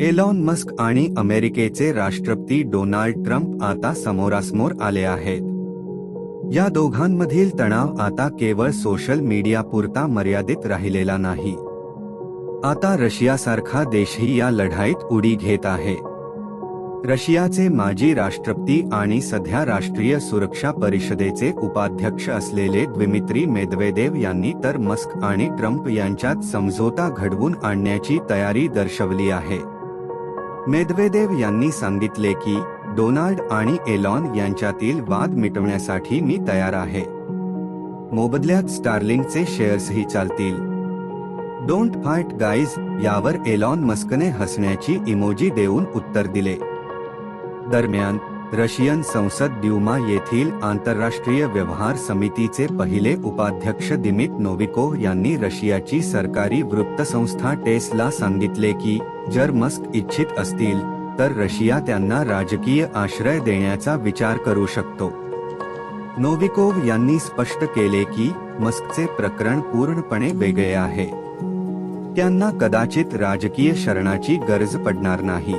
Elon Musk आणि अमेरिकेचे राष्ट्रपती डोनाल्ड ट्रम्प आता समोरासमोर आले आहेत. या दोघांमधील तणाव आता केवळ सोशल मीडियापुरता मर्यादित राहिलेला नाही. आता रशियासारखा देशही या लढाईत उडी घेत आहे. रशियाचे माजी राष्ट्रपती आणि सध्या राष्ट्रीय सुरक्षा परिषदेचे उपाध्यक्ष असलेले द्विमित्री मेदवेदेव यांनी तर मस्क आणि ट्रम्प यांच्यात समझोता घडवून आणण्याची तयारी दर्शवली आहे. मेदवेदेव यांनी सांगितले की डोनाल्ड आणि एलॉन यांच्यातील वाद मिटवण्यासाठी मी तयार आहे. मोबदल्यात स्टार्लिंगचे शेअर्सही चालतील. डोंट फाईट गाईज यावर एलॉन मस्कने हसण्याची इमोजी देऊन उत्तर दिले. दरम्यान रशियन संसद ड्युमा येथील आंतरराष्ट्रीय व्यवहार समितीचे पहिले उपाध्यक्ष दिमित नोविकोव यांनी रशियाची सरकारी वृत्तसंस्था टेसला सांगितले की जर मस्क इच्छित असतील तर रशिया त्यांना राजकीय आश्रय देण्याचा विचार करू शकतो. नोविकोव यांनी स्पष्ट केले की मस्कचे प्रकरण पूर्णपणे वेगळे आहे. त्यांना कदाचित राजकीय शरणाची गरज पडणार नाही.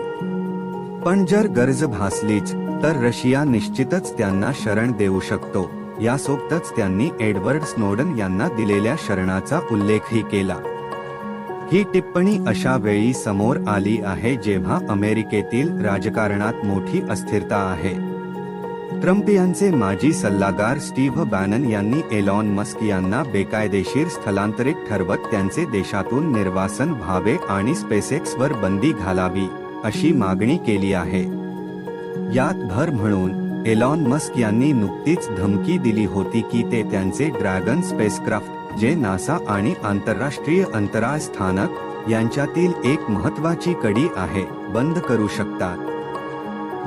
पण जर गरज भासलीच तर रशिया निश्चितच त्यांना शरण देऊ शकतो. यासोबतच त्यांनी एडवर्ड स्नोडन यांना दिलेल्या शरणाचा उल्लेखही केला. ही टिप्पणी अशा वेळी समोर आली आहे जेव्हा अमेरिकेतील राजकारणात मोठी अस्थिरता आहे. ट्रम्प यांचे माजी सल्लागार स्टीव्ह बॅनन यांनी एलॉन मस्क यांना बेकायदेशीर स्थलांतरित ठरवत त्यांचे देशातून निर्वासन व्हावे आणि स्पेसेक्सवर बंदी घालावी. अशी मागणी केली आहे. यात भर म्हणून एलॉन मस्क यांनी नुकतीच धमकी दिली होती की ते त्यांचे ड्रॅगन स्पेसक्राफ्ट जे नासा आणि आंतरराष्ट्रीय अंतराळ स्थानक यांच्यातील एक महत्वाची कडी आहे बंद करू शकतात.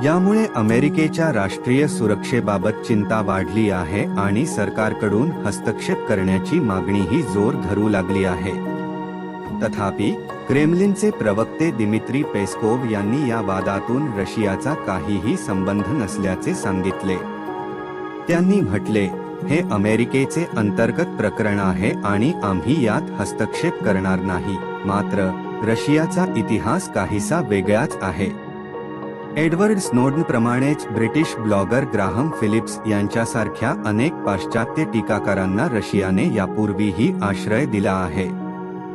यामुळे अमेरिकेच्या राष्ट्रीय सुरक्षेबाबत चिंता वाढली आहे आणि सरकारकडून हस्तक्षेप करण्याची मागणीही जोर धरू लागली आहे. तथापि क्रेमलिनचे प्रवक्ते दिमित्री पेस्कोव यांनी या वादातून रशियाचा काहीही संबंध नसल्याचे सांगितले. त्यांनी म्हटले हे अमेरिकेचे अंतर्गत प्रकरण आहे आणि आम्ही यात हस्तक्षेप करणार नाही. मात्र रशियाचा इतिहास काहीसा वेगळाच आहे. एडवर्ड स्नोडन प्रमाणेच ब्रिटिश ब्लॉगर ग्राहम फिलिप्स यांच्यासारख्या अनेक पाश्चात्य टीकाकारांना रशियाने यापूर्वीही आश्रय दिला आहे.